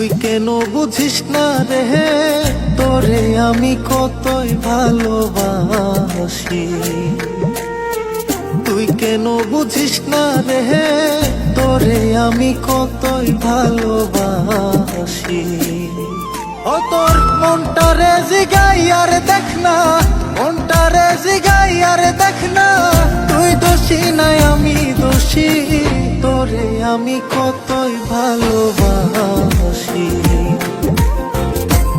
তুই কেন বুঝিস না রে? তোরে আমি কতই ভালোবাসি। তুই কেন বুঝিস না রে? তোরে আমি কতই ভালোবাসি। ও তোর মনটা রে জিগাই আর দেখ না মনটা রে জিগাই আর দেখ না। আমি কতই ভালোবাসি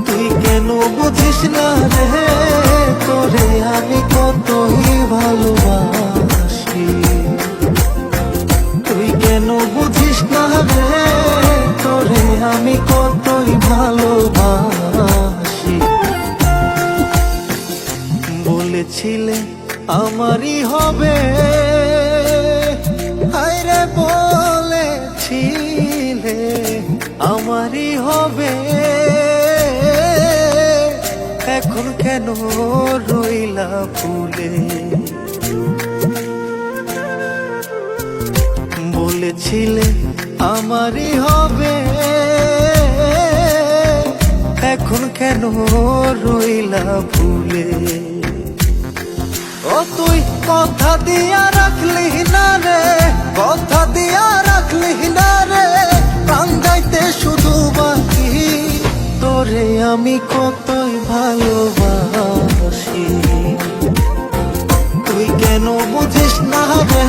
তুই কেন বুঝিস না রে? তোরে আমি কতই ভালোবাসি। তুই কেন বুঝিস না রে? তোরে আমি কতই ভালোবাসি। বলেছিলে আমারই হবে আমারই হবে। এখন কেন রইলা ভুলে বলেছিলে আমারই হবে। এখন কেন রইলা ভুলে ও তুই কথা দিয়া রাখলি না। আমি কতই ভালোবাসি। তুই কেন বুঝিস না রে?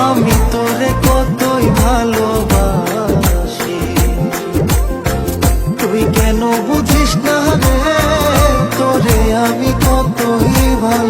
আমি তোরে কতই ভালোবাসি। তুই কেন বুঝিস না রে? তোরে আমি কতই ভালোবাসি